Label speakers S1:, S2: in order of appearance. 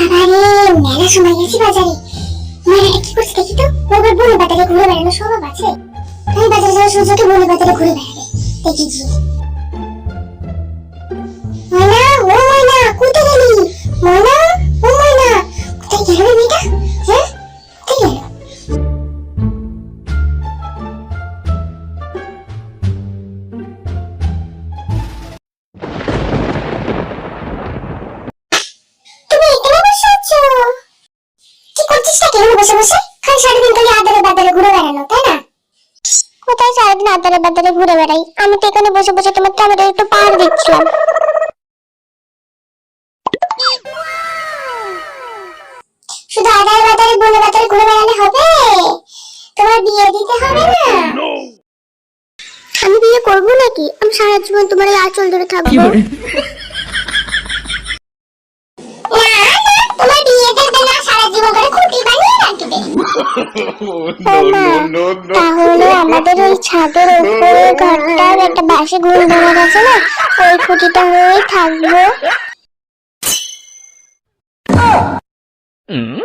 S1: বাবা রে মেলা সময় গেছি বাজারে। মেয়েটা কি করছে দেখি তো? ওবার বলে বাজারে ঘুরে বেড়ানো সব আছে। আমি বাজারে যাওয়ার সুযোগে বাজারে ঘুরে বেড়াবে, দেখি না বসে বসে খালি সারাদিন খালি আদারে বাদারে ঘুরে বেড়ানো তাই না? কোথায় সারাদিন আদারে বাদারে ঘুরে বেড়াই? আমি তো এখানে বসে বসে তোমার ক্যামেরা একটু পাহাড় দিচ্ছিলাম শুধু আদারে বাদারে বলে বাদারে ঘুরে বেড়ালে হবে? তোমার বিয়ে দিতে হবে না? আমি বিয়ে করব নাকি? আমি সারা জীবন তোমার এই আঁচল ধরে থাকব না না তোমার বিয়ে দেবে না সারা জীবন করে খুঁটি বানিয়ে রাখবে
S2: no,
S1: মা,
S2: no, no, no.
S1: তাহলে আমাদের ওই ছাদের উপরে ঘরটার একটা বাসে ঘুরে ধরে গেছে না? ওই খুঁটিটা হয়েই থাকব।